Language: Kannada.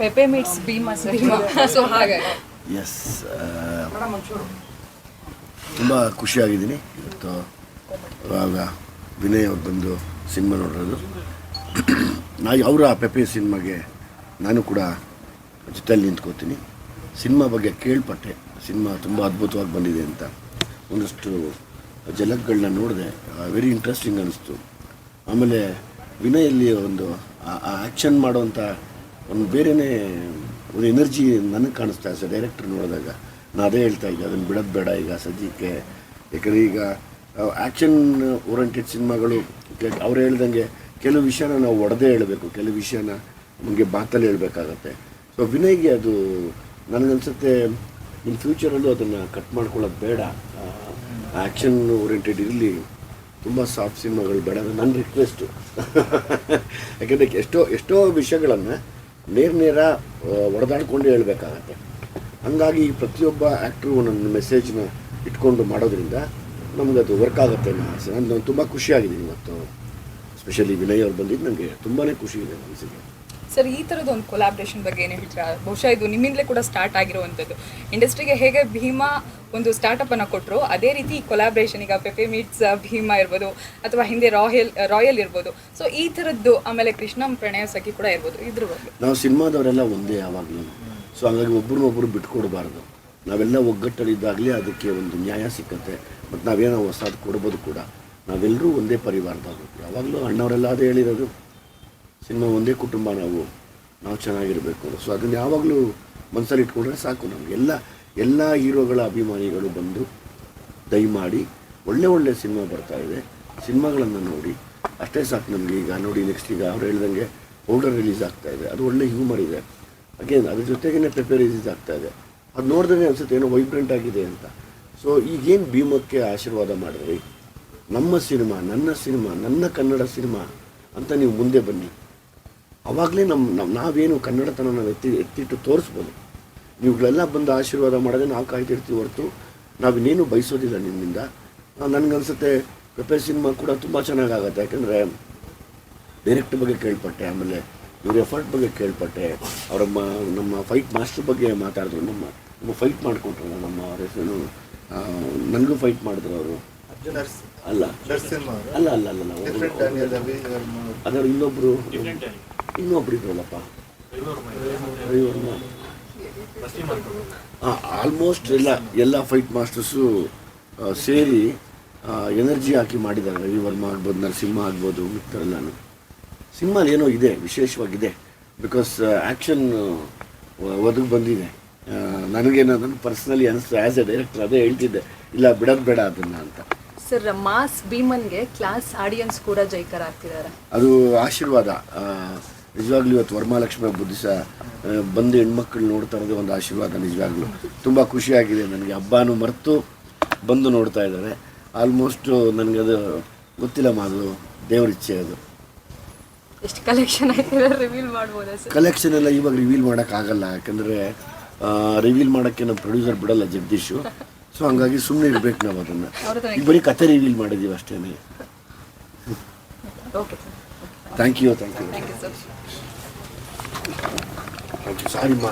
Pepe meets Bheema sir so ಹಾಗೆ ಎಸ್ ತುಂಬ ಖುಷಿಯಾಗಿದ್ದೀನಿ. ಇವತ್ತು ಇವಾಗ ವಿನಯ್ ಅವ್ರು ಬಂದು ಸಿನಿಮಾ ನೋಡಿರೋದು. ನಾ ಅವರ ಪೆಪೆ ಸಿನಿಮಾಗೆ ನಾನು ಕೂಡ ಜೊತೆಯಲ್ಲಿ ನಿಂತ್ಕೋತೀನಿ. ಸಿನಿಮಾ ಬಗ್ಗೆ ಕೇಳ್ಪಟ್ಟೆ. ಸಿನಿಮಾ ತುಂಬ ಅದ್ಭುತವಾಗಿ ಬಂದಿದೆ ಅಂತ. ಒಂದಷ್ಟು ಜಲಕ್ಗಳನ್ನ ನೋಡಿದೆ. ವೆರಿ ಇಂಟ್ರೆಸ್ಟಿಂಗ್ ಅನಿಸ್ತು. ಆಮೇಲೆ ವಿನಯಲ್ಲಿ ಒಂದು ಆ ಆ್ಯಕ್ಷನ್ ಮಾಡೋವಂಥ ಒಂದು ಬೇರೆಯೇ ಒಂದು ಎನರ್ಜಿ ನನಗೆ ಕಾಣಿಸ್ತಾ ಸರ್. ಡೈರೆಕ್ಟರ್ ನೋಡಿದಾಗ ನಾನು ಅದೇ ಹೇಳ್ತಾ ಇದ್ದೆ, ಅದನ್ನು ಬಿಡೋದು ಬೇಡ ಈಗ ಸದ್ಯಕ್ಕೆ. ಯಾಕಂದರೆ ಈಗ ಆ್ಯಕ್ಷನ್ ಓರಿಯೆಂಟೆಡ್ ಸಿನಿಮಾಗಳು ಅವ್ರು ಹೇಳ್ದಂಗೆ ಕೆಲವು ವಿಷಯನ ನಾವು ಒಡೆದೇ ಹೇಳಬೇಕು, ಕೆಲವು ವಿಷಯನ ನಮಗೆ ಮಾತಲ್ಲಿ ಹೇಳಬೇಕಾಗತ್ತೆ. ಸೊ ವಿನಯ್ಗೆ ಅದು ನನಗನ್ಸುತ್ತೆ, ಇನ್ ಫ್ಯೂಚರಲ್ಲೂ ಅದನ್ನು ಕಟ್ ಮಾಡ್ಕೊಳ್ಳೋದು ಬೇಡ. ಆ್ಯಕ್ಷನ್ ಓರಿಯೆಂಟೆಡ್ ಇರಲಿ, ತುಂಬ ಸಾಫ್ಟ್ ಸಿನಿಮಾಗಳು ಬೇಡ ನನ್ನ ರಿಕ್ವೆಸ್ಟು ಯಾಕೆಂದರೆ ಎಷ್ಟೋ ಎಷ್ಟೋ ವಿಷಯಗಳನ್ನು ನೇರ ನೇರ ಹೊಡೆದಾಡ್ಕೊಂಡು ಹೇಳಬೇಕಾಗತ್ತೆ. ಹಂಗಾಗಿ ಪ್ರತಿಯೊಬ್ಬ ಆ್ಯಕ್ಟ್ರು ನನ್ನ ಮೆಸೇಜ್ನ ಇಟ್ಕೊಂಡು ಮಾಡೋದ್ರಿಂದ ನಮ್ಗೆ ಅದು ವರ್ಕ್ ಆಗುತ್ತೆ ಅನ್ನೋ ಆಸೆ. ನಾನು ತುಂಬ ಖುಷಿಯಾಗಿದ್ದೀನಿ ಇವತ್ತು. ಸ್ಪೆಷಲಿ ವಿನಯ್ ಅವ್ರು ಬಂದಿದ್ದು ನನಗೆ ತುಂಬಾ ಖುಷಿ ಇದೆ ಮನಸ್ಸಿಗೆ. ಸರ್, ಈ ಥರದ ಒಂದು ಕೊಲಾಬ್ರೇಷನ್ ಬಗ್ಗೆ ಏನು ಹೇಳ್ತೀರಾ? ಬಹುಶಃ ಇದು ನಿಮ್ಮಿಂದಲೇ ಕೂಡ ಸ್ಟಾರ್ಟ್ ಆಗಿರುವಂಥದ್ದು. ಇಂಡಸ್ಟ್ರಿಗೆ ಹೇಗೆ ಭೀಮಾ ಒಂದು ಸ್ಟಾರ್ಟಪ್ ಅನ್ನು ಕೊಟ್ಟರು ಅದೇ ರೀತಿ ಕೊಲಾಬ್ರೇಷನ್ ಈಗ ಪೆಪೆ ಮೀಟ್ಸ್ ಭೀಮಾ ಇರ್ಬೋದು, ಅಥವಾ ಹಿಂದೆ ರಾಯಲ್ ರಾಯಲ್ ಇರ್ಬೋದು. ಸೊ ಈ ಥರದ್ದು ಆಮೇಲೆ ಕೃಷ್ಣಂ ಪ್ರಣಯ ಸಖಿ ಕೂಡ ಇರ್ಬೋದು, ಇದ್ರ ಬಗ್ಗೆ. ನಾವು ಸಿನಿಮಾದವರೆಲ್ಲ ಒಂದೇ ಯಾವಾಗಲೂ. ಸೊ ಹಾಗಾಗಿ ಒಬ್ರನ್ನೊಬ್ರು ಬಿಟ್ಕೊಡ್ಬಾರ್ದು. ನಾವೆಲ್ಲ ಒಗ್ಗಟ್ಟಲ್ಲಿದ್ದಾಗಲೇ ಅದಕ್ಕೆ ಒಂದು ನ್ಯಾಯ ಸಿಕ್ಕತ್ತೆ. ಮತ್ತು ನಾವೇನೋ ಹೊಸದು ಕೊಡ್ಬೋದು ಕೂಡ. ನಾವೆಲ್ಲರೂ ಒಂದೇ ಪರಿವಾರದವರು. ಯಾವಾಗಲೂ ಅಣ್ಣವರೆಲ್ಲ ಅದೇ ಹೇಳಿರೋದು. ಸಿನಿಮಾ ಒಂದೇ ಕುಟುಂಬ ನಾವು ನಾವು ಚೆನ್ನಾಗಿರಬೇಕು ಸೊ ಅದನ್ನು ಯಾವಾಗಲೂ ಮನಸ್ಸಲ್ಲಿ ಇಟ್ಕೊಂಡ್ರೆ ಸಾಕು ನಮ್ಗೆ. ಎಲ್ಲ ಹೀರೋಗಳ ಅಭಿಮಾನಿಗಳು ಬಂದು ದಯಮಾಡಿ ಒಳ್ಳೆ ಒಳ್ಳೆ ಸಿನಿಮಾ ಬರ್ತಾ ಇದೆ. ಸಿನಿಮಾಗಳನ್ನು ನೋಡಿ. ಅಷ್ಟೇ ಸಾಕು ನಮಗೆ ಈಗ. ನೋಡಿ ನೆಕ್ಸ್ಟ್ ಈಗ ಅವ್ರು ಹೇಳ್ದಂಗೆ ಪೌಡರ್ ರಿಲೀಸ್ ಆಗ್ತಾ ಇದೆ. ಅದು ಒಳ್ಳೆ ಹ್ಯೂಮರ್ ಇದೆ. ಅಗೇನ್ ಅದ್ರ ಜೊತೆಗೇ ಪೆಪೆ ರಿಲೀಸ್ ಆಗ್ತಾ ಇದೆ. ಅದು ನೋಡಿದ್ರೆ ಅನಿಸುತ್ತೆ, ಏನೋ ವೈಬ್ರೆಂಟ್ ಆಗಿದೆ ಅಂತ. ಸೊ ಈಗೇನು ಭೀಮಕ್ಕೆ ಆಶೀರ್ವಾದ ಮಾಡಿದ್ರಿ? ನಮ್ಮ ಸಿನಿಮಾ, ನನ್ನ ಸಿನಿಮಾ, ನನ್ನ ಕನ್ನಡ ಸಿನಿಮಾ ಅಂತ ನೀವು ಮುಂದೆ ಬನ್ನಿ. ಅವಾಗಲೇ ನಮ್ಮ ನಮ್ಮ ನಾವೇನು ಕನ್ನಡತನ ನಾವು ಎತ್ತಿ ಎತ್ತಿಟ್ಟು ತೋರಿಸ್ಬೋದು. ನೀವುಗಳೆಲ್ಲ ಬಂದು ಆಶೀರ್ವಾದ ಮಾಡೋದೇ ನಾವು ಕಾಯ್ತಿರ್ತೀವಿ ಹೊರತು ನಾವಿನ್ನೇನು ಬಯಸೋದಿಲ್ಲ ನಿಮ್ಮಿಂದ. ನನಗನ್ಸುತ್ತೆ ಪೆಪೆ ಸಿನಿಮಾ ಕೂಡ ತುಂಬ ಚೆನ್ನಾಗಾಗತ್ತೆ. ಯಾಕೆಂದರೆ ಡೈರೆಕ್ಟ್ ಬಗ್ಗೆ ಕೇಳ್ಪಟ್ಟೆ, ಆಮೇಲೆ ಇವ್ರ ಎಫರ್ಟ್ ಬಗ್ಗೆ ಕೇಳ್ಪಟ್ಟೆ, ಅವರ ನಮ್ಮ ಫೈಟ್ ಮಾಸ್ಟರ್ ಬಗ್ಗೆ ಮಾತಾಡಿದ್ರು. ನಮ್ಮ ನಮ್ಮ ಫೈಟ್ ಮಾಡಿಕೊಟ್ರು ನಮ್ಮ ಹೆಸರು ನನಗೂ ಫೈಟ್ ಮಾಡಿದ್ರು ಅವರು. ಅಲ್ಲ. ಅಲ್ಲ ಅಲ್ಲ ಅಲ್ಲ ಅಲ್ಲ ಒಬ್ರು- ಅದರ ಇನ್ನೊಬ್ರು ಇನ್ನೊಬ್ರು ಇದ್ರಲ್ಲಪ್ಪ. ರವಿವರ್ಮ ಆಲ್ಮೋಸ್ಟ್ ಎಲ್ಲ ಎಲ್ಲ ಫೈಟ್ ಮಾಸ್ಟರ್ಸು ಸೇರಿ ಎನರ್ಜಿ ಹಾಕಿ ಮಾಡಿದ್ದಾರೆ. ರವಿವರ್ಮ ಆಗ್ಬೋದು ನರಸಿಂಹ ಆಗ್ಬೋದು ನಾನು ಸಿನಿಮಾ ಏನೋ ಇದೆ ವಿಶೇಷವಾಗಿದೆ. ಬಿಕಾಸ್ ಆ್ಯಕ್ಷನ್ ಒದಗಿ ಬಂದಿದೆ. ಆ, ನನಗೇನೋ ಅದನ್ನು ಪರ್ಸ್ನಲಿ ಅನಿಸ್ತು ಆ್ಯಸ್ ಎ ಡೈರೆಕ್ಟರ್ ಅದೇ ಹೇಳ್ತಿದ್ದೆ. ಇಲ್ಲ ಬಿಡೋದು ಬೇಡ ಅದನ್ನು ಅಂತ. ಸರ್ ಮಾಸ್ ಭೀಮನ್ಗೆ ಕ್ಲಾಸ್ ಆಡಿಯನ್ಸ್ ಕೂಡ ಜೈಕರ್ ಆಗ್ತಿದ್ದಾರೆ. ಅದು ಆಶೀರ್ವಾದ. ನಿಜವಾಗ್ಲೂ ಇವತ್ತು ವರಮಹಾಲಕ್ಷ್ಮಿ ಹಬ್ಬದ ದಿವಸ ಬಂದು ಹೆಣ್ಮಕ್ಳು ನೋಡ್ತಾ ಇರೋದೇ ಒಂದು ಆಶೀರ್ವಾದ ನಿಜವಾಗ್ಲೂ. ತುಂಬ ಖುಷಿಯಾಗಿದೆ ನನಗೆ. ಹಬ್ಬನೂ ಮರೆತು ಬಂದು ನೋಡ್ತಾ ಇದ್ದಾರೆ. ಆಲ್ಮೋಸ್ಟು ನನಗದು ಗೊತ್ತಿಲ್ಲ ಮಾದು. ದೇವ್ರ ಇಚ್ಛೆ ಅದು. ಎಷ್ಟು ಕಲೆಕ್ಷನ್ ರಿವೀಲ್ ಮಾಡ್ಬೋದಾ ಸರ್ ಕಲೆಕ್ಷನ್ ಎಲ್ಲ ಇವಾಗ ರಿವೀಲ್ ಮಾಡೋಕ್ಕಾಗಲ್ಲ. ಯಾಕಂದರೆ ರಿವೀಲ್ ಮಾಡೋಕ್ಕೆ ನಮ್ಮ ಪ್ರೊಡ್ಯೂಸರ್ ಬಿಡಲ್ಲ ಜಗದೀಶು. ಸೊ ಹಂಗಾಗಿ ಸುಮ್ಮನೆ ಇರ್ಬೇಕು ನಾವು ಅದನ್ನು. ಈಗ ಬರೀ ಕತೆ ರಿವೀಲ್ ಮಾಡಿದ್ದೀವಿ ಅಷ್ಟೇ. Thank you thank you sorry ಮಾ